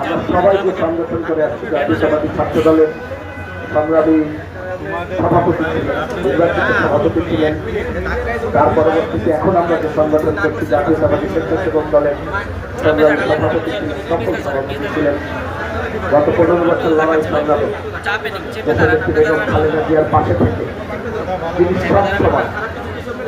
আমরা সবাইকে সংগঠন করে আসছি জাতীয়তাবাদী ছাত্র দলের সংগ্রামী সভাপতি ছিলেন নির্বাচিত সভাপতি ছিলেন। তার পরবর্তীতে এখন আমরা যে সংগঠন করছি জাতীয়তাবাদী স্বেচ্ছাসেবক দলের সংগ্রামী সভাপতি ছিলেন সফল সভাপতি ছিলেন। গত পনেরো বছর লড়াই সংগ্রামে বেগম খালেদা জিয়ার পাশে থেকে তিনি সবসময়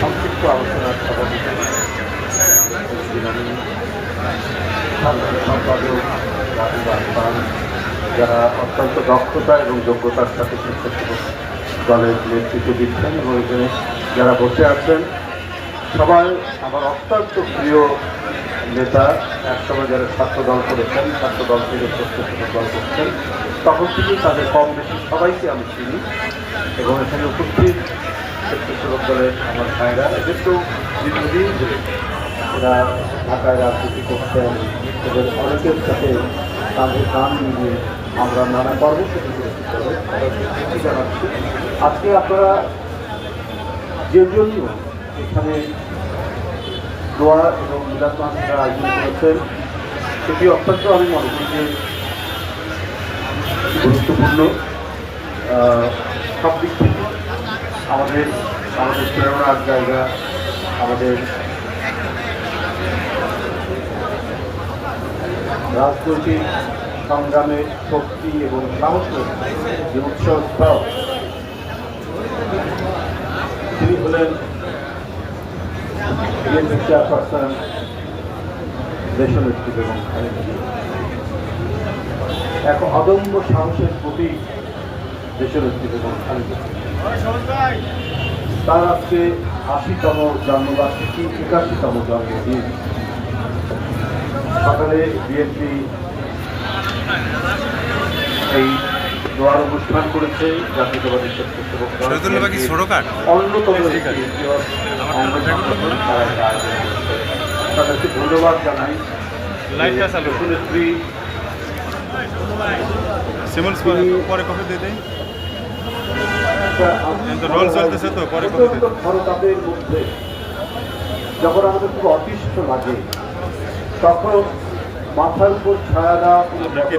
সংক্ষিপ্ত আলোচনার সভাপতি সম্পাদক যারা অত্যন্ত দক্ষতা এবং যোগ্যতার সাথে দলের নেতৃত্ব দিচ্ছেন এবং এখানে যারা বসে আছেন, সবাই আমার অত্যন্ত প্রিয় নেতা, একসময় যারা ছাত্র দল করেছেন, ছাত্র দল থেকে স্বেচ্ছাসেবক দল করছেন, তখন থেকেই তাদের কম বেশি সবাইকে আমি চিনি। এবং এখানে উপস্থিত স্বেচ্ছাসেবক দলের আমার ভাইরা এদের তো দীর্ঘদিন ধরে এরা ঢাকায় রাজনীতি করছেন, এদের অনেকের সাথে তাদের কান মিলিয়ে আমরা নানা কর্মসূচি করেছি জানাচ্ছি। আজকে আপনারা যে জন্য এখানে দোয়া এবং মিলাদ মাসের আয়োজন করেছেন, সেটি অত্যন্ত আমি মনে করি যে গুরুত্বপূর্ণ। সব দিক থেকে আমাদের আমাদের প্রেরণার জায়গা, আমাদের রাজনৈতিক সংগ্রামের শক্তি এবং সাহসের যে উৎসব তিনি হলেন বিএনপি চেয়ারপারসন দেশনেত্রী জিয়া। এক অদম্য সাহসের প্রতীক দেশনেত্রী বেগম খালেদা তার আজকে আশিতম জন্মবার্ষিকী একাশিতম জন্মদিন। সকালে বিএনপি এই দোয়ার অনুষ্ঠান করেছে জাতীয়তাবাদী অন্যতম তাদেরকে ধন্যবাদ জানাই। লাইটটা চালু। নেত্রী সিমন্স পরে কফি দিয়ে দেয় রোল চলতেছে মধ্যে যখন আমাদের খুব অতিষ্ঠ লাগে তখন মাথার উপর ছায়া দেওয়া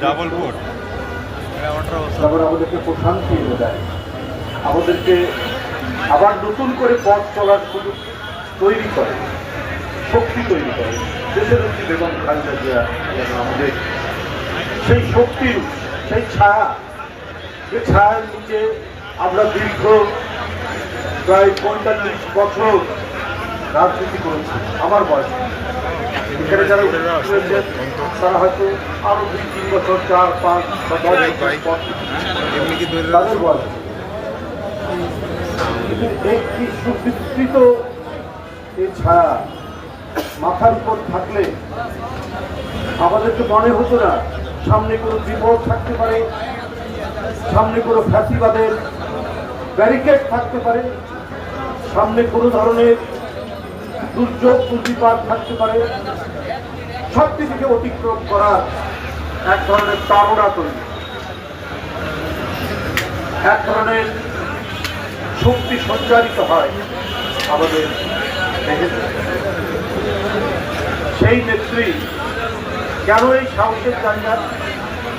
ডাবল কোট তখন আমাদেরকে প্রশান্তি এনে দেয় আমাদেরকে আবার নতুন করে পথ চলার সুযোগ তৈরি করে শক্তি তৈরি করে দেশের একটি বেগম খালেদা আমাদের সেই শক্তির সেই ছায়া যে ছায়ার নিচে আমরা দীর্ঘ প্রায় পঁয়তাল্লিশ বছর রাজনীতি করেছি আমার বয়স। এখানে যারা হয়েছেন তারা হয়তো আরও দুই তিন বছর চার পাঁচ বা দশ বছর এমনি কি ধরে তাদের বয়স। কিন্তু একটি সুবিস্তৃত এই ছায়া মাথার উপর থাকলে আমাদেরকে মনে হতো না সামনে কোনো বিপদ থাকতে পারে সামনে কোনো ফ্যাসিবাদের ব্যারিকেড থাকতে পারে, সামনে কোনো ধরনের দুর্যোগ, দুর্বিপাক থাকতে পারে সব দিকে অতিক্রম করার এক ধরনের তাড়না তৈরি। এক ধরনের শক্তি সঞ্চারিত হয় আমাদের সেই নেত্রী কেন এই সাহসের জায়গা?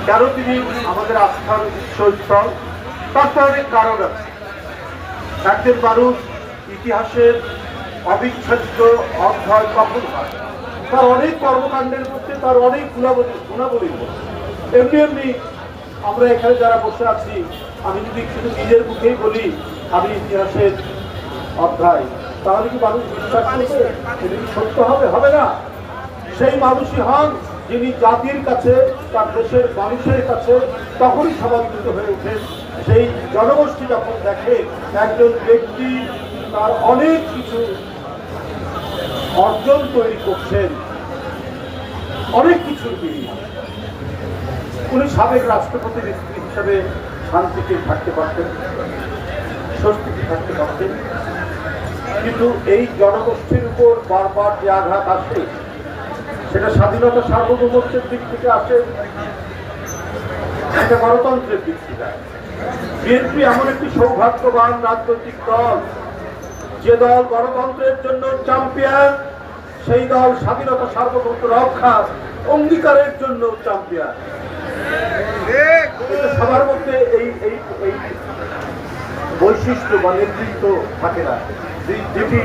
কেন তিনি আমাদের আস্থার উৎসস্থল? তার তো অনেক কারণ আছে। একজন মানুষ ইতিহাসের অবিচ্ছেদ্য অধ্যায় কখন হয়। তার অনেক কর্মকাণ্ডের মধ্যে তার অনেক গুণাবলী গুণাবলীর মধ্যে এমনি এমনি আমরা এখানে যারা বসে আছি, আমি যদি শুধু নিজের মুখেই বলি, আমি ইতিহাসের অধ্যায়, তাহলে কি মানুষ বিশ্বাস করবে? এটা কি সত্য হবে? হবে না। সেই মানুষই হন যিনি জাতির কাছে, তার দেশের মানুষের কাছে তখনই সমাদৃত হয়ে ওঠেন। সেই জনগোষ্ঠী যখন দেখে একজন ব্যক্তি তার অনেক কিছু অর্জন তৈরি করছেন, অনেক কিছু উনি সাবেক রাষ্ট্রপতি হিসেবে শান্তিতে থাকতে পারতেন, স্বস্তিতে থাকতে পারতেন কিন্তু এই জনগোষ্ঠীর উপর বারবার যে আঘাত আসে, সেটা স্বাধীনতা সার্বভৌমত্বের দিক থেকে আসে, সেটা গণতন্ত্রের দিক থেকে আসে। বিএনপি এমন একটি সৌভাগ্যবান রাজনৈতিক দল। যে দল গণতন্ত্রের জন্য চ্যাম্পিয়ন সেই দল স্বাধীনতা, সার্বভৌমত্ব রক্ষা, অঙ্গীকারের জন্য চ্যাম্পিয়ন সবার মধ্যে এই এই বৈশিষ্ট্য বা নেতৃত্ব থাকে না। যেটি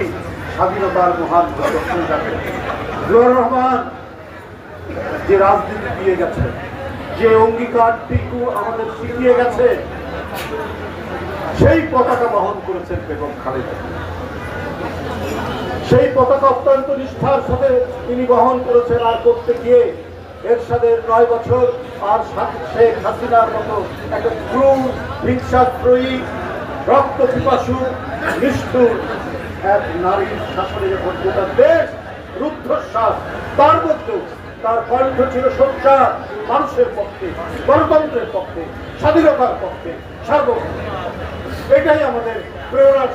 স্বাধীনতার মহান থাকে। রহমান যে রাজনীতি দিয়ে গেছে, যে অঙ্গীকারটিকু আমাদের শিখিয়ে গেছে সেই পতাকা বহন করেছেন বেগম খালেদা। সেই পতাকা অত্যন্ত নিষ্ঠার সাথে তিনি বহন করেছেন আর করতে গিয়ে এরশাদের নয় বছর আর শেখ হাসিনার মতো একটা ক্রূর হিংসাত্রয়ী রক্ত পিপাসু, নিষ্ঠুর এক নারীর শাসনে যখন গোটা দেশ রুদ্ধশ্বাস, তার মধ্যেও তার কণ্ঠ ছিল সোচ্চার মানুষের পক্ষে, গণতন্ত্রের পক্ষে, স্বাধীনতার পক্ষে। সার্বভৌম এটাই আমাদের প্রেরণার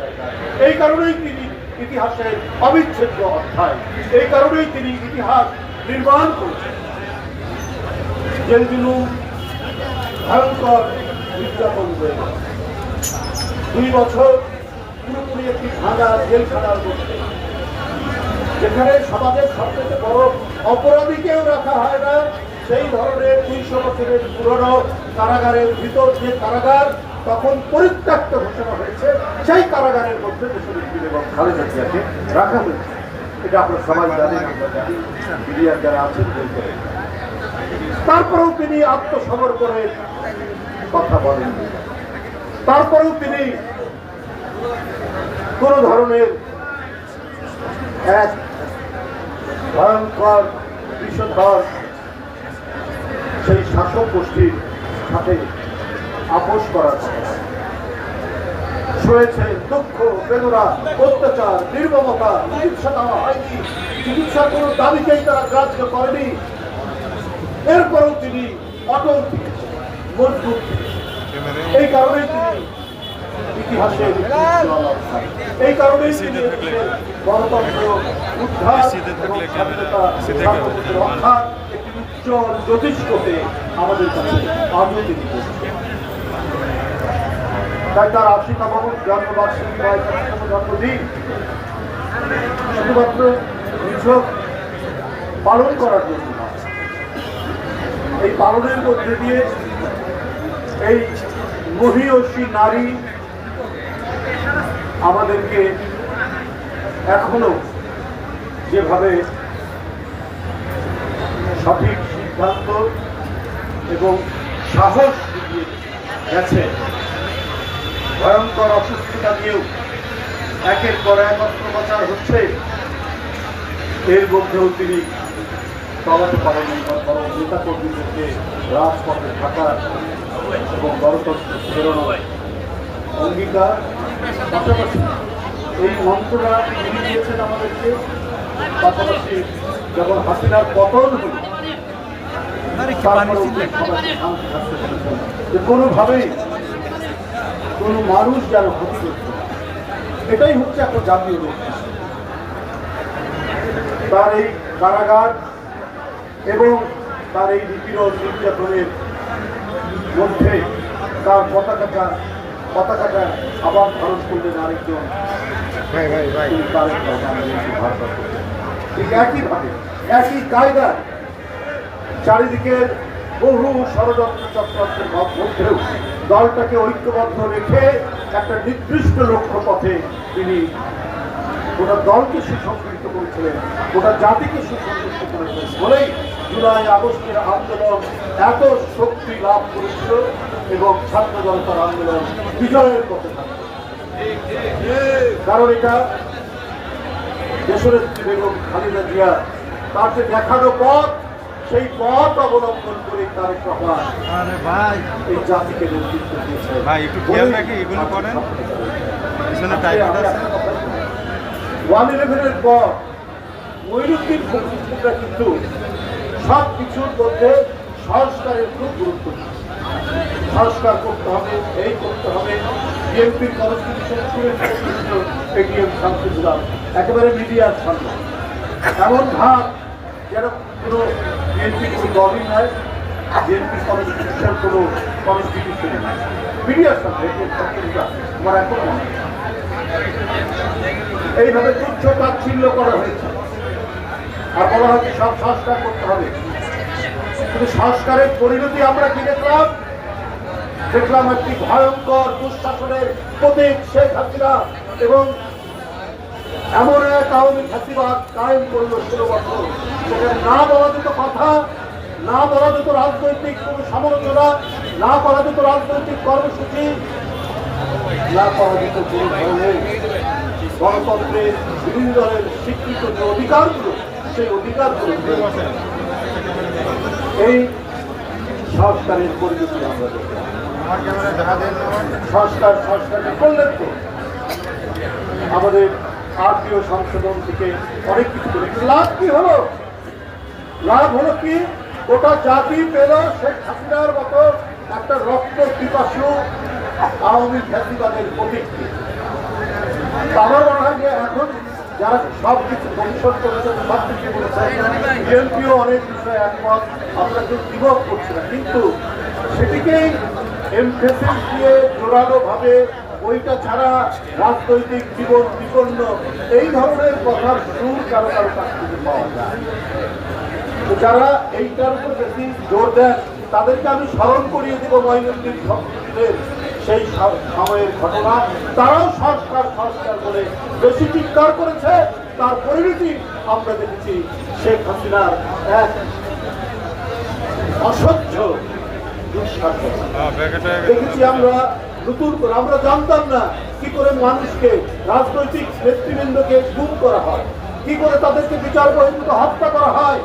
জায়গা এই কারণেই তিনি ইতিহাসের অবিচ্ছেদ্য অধ্যায়। এই কারণেই তিনি ইতিহাস নির্মাণ করেছেন। জেল ভয়ঙ্কর নির্যাতন দুই বছর পুরোপুরি একটি ভাঙা জেলখানার মধ্যে, যেখানে সমাজের সবচেয়ে বড় অপরাধীকেও রাখা হয় না সেই ধরনের দুইশো বছরের পুরনো কারাগারের ভিতর যে কারাগার তখন পরিত্যক্ত ঘোষণা হয়েছে, সেই কারাগারের মধ্যে খালেদা রাখা হয়েছে। এটা আপনার সবাই জানি, মিডিয়ার যারা আছেন তারপরেও তিনি আত্মসমর্পণের কথা বলেন তারপরেও তিনি কোন ধরনের এক ভয়ঙ্কর বিষধর সেই শাসক গোষ্ঠীর সাথে আপোষ করার সয়েছে দুঃখ বেদনা অত্যাচার নির্মমতা চিকিৎসা দেওয়া হয়নি। চিকিৎসার কোনো দাবিকেই তারা গ্রাহ্য করেনি। এরপরেও তিনি অটল মজবুত এই কারণেই তিনি ইতিহাসে এই কারণেই তিনি গণতন্ত্র উদ্ধার এবং স্বাধীনতা উজ্জ্বল জ্যোতিষ্কতে আমাদের কাছে তিনি করছেন। তাই তার আশিতম জন্মবার্ষিকী বা জন্মদিন শুধুমাত্র নিছক পালন করার জন্য নয়। এই পালনের মধ্যে দিয়ে এই মহিয়সী নারী আমাদেরকে এখনও যেভাবে সঠিক সিদ্ধান্ত এবং সাহস দিয়ে গেছে। ভয়ঙ্কর অসুস্থতা নিয়েও একের পর এক অস্ত্রোপচার হচ্ছে। এর মধ্যেও তিনি কমাতে পারেননি বরং নেতা কর্মীদেরকে রাজপথে থাকার এবং গণতন্ত্র প্রেরণার অঙ্গীকার পাশাপাশি এই মন্ত্রণা তিনি দিয়েছেন আমাদেরকে। পাশাপাশি যখন হাসিনার পতন হল তারপরেও তিনি সবাইকে শান্তি থাকতে বলেছেন যে কোনোভাবেই কোনো মানুষ যেন ক্ষতিগ্রস্ত না। এটাই হচ্ছে একটা জাতীয় তার এই কারাগার এবং তার এই নিপীড়ন নির্যাতনের মধ্যে তার পতাকাটা পতাকাটা আবার ধারণ করলেন আরেকজন। ঠিক একইভাবে একই কায়দায় চারিদিকের বহু ষড়যন্ত্র চক্রান্তের মধ্যেও দলটাকে ঐক্যবদ্ধ রেখে একটা নির্দিষ্ট লক্ষ্য পথে তিনি গোটা দলকে সুসংগঠিত করেছিলেন, গোটা জাতিকে সুসংগঠিত করেছিলেন বলেই জুলাই আগস্টের আন্দোলন এত শক্তি লাভ করেছিল এবং ছাত্র জনতার আন্দোলন বিজয়ের পথে কারণ এটা দেশনেত্রী বেগম খালেদা জিয়া তার যে দেখানো পথ সেই পথ অবলম্বন করে তারেক রহমান আরে ভাই। এই জাতিকে নেতৃত্ব দিয়েছে। ভাই, একটু খেয়াল রাখি, এগুলো করেন। পিছনে টাইপ আছে। ওয়ান ইলেভেনের পর মইনুদ্দিন ফখরুদ্দিনরা কিন্তু সব কিছুর মধ্যে সংস্কারের খুব গুরুত্ব সংস্কার করতে হবে এই করতে হবে। বিএনপির এটিএম একেবারে মিডিয়ার সামনে। এমন ভাব যেন কোনো বিএনপি দলই নয় কনস্টিটিউশন কোনো কনস্টিটিউশন মিডিয়ার আমার এখন। এইভাবে তুচ্ছ তাচ্ছিল্য করা হয়েছে। আর বলা হচ্ছে সব সংস্কার করতে হবে। কিন্তু সংস্কারের পরিণতি আমরা কি দেখলাম? দেখলাম একটি ভয়ঙ্কর দুঃশাসনের প্রতীক শেখ হাসিনা এবং এমন এক আওয়ামী ফাঁসিবাদ কায়েম করল ষোলো বছর। না বলা যেত কথা, না বলা যেত রাজনৈতিক কোনো সমালোচনা, না করা যেত রাজনৈতিক কর্মসূচি, না করা যেত কোনো ধরনের গণতন্ত্রের বিভিন্ন দলের স্বীকৃত যে অধিকারগুলো, সেই অধিকারগুলো এই সংস্কারের পরিণতি আমরা সংস্কার সংস্কার করলেন তো? আমাদের আরপিও সংশোধন থেকে অনেক কিছু করে লাভ কি হলো? লাভ হলো কি? গোটা জাতি পেল শেখ হাসিনার মতো একটা রক্ত পিপাসু আওয়ামী ফ্যাসিবাদের প্রতীককে। তো আমার মনে হয় যে এখন যারা সব কিছু পরিশোধ করেছেন সব কিছু বলেছেন বিএনপিও অনেক বিষয়ে একমত, আমরা কেউ বিভোগ করছি না। কিন্তু সেটিকেই এমফেসিস দিয়ে জোরালোভাবে ওইটা ছাড়া রাজনৈতিক জীবন বিপন্ন এই ধরনের কথার সুর কারও কারও কাছ থেকে পাওয়া যায়। যারা এইটার উপর বেশি জোর দেন তাদেরকে আমি স্মরণ করিয়ে দেবো মহিনুদ্দিন সেই সময়ের ঘটনা। তারাও সংস্কার সংস্কার বলে বেশি চিৎকার করেছে। তার পরিণতি আমরা দেখেছি শেখ হাসিনার এক অসহ্য দেখেছি আমরা নতুন করে আমরা জানতাম না কি করে মানুষকে রাজনৈতিক নেতৃবৃন্দকে গুম করা হয়, কি করে তাদেরকে বিচার বহির্ভূত হত্যা করা হয়।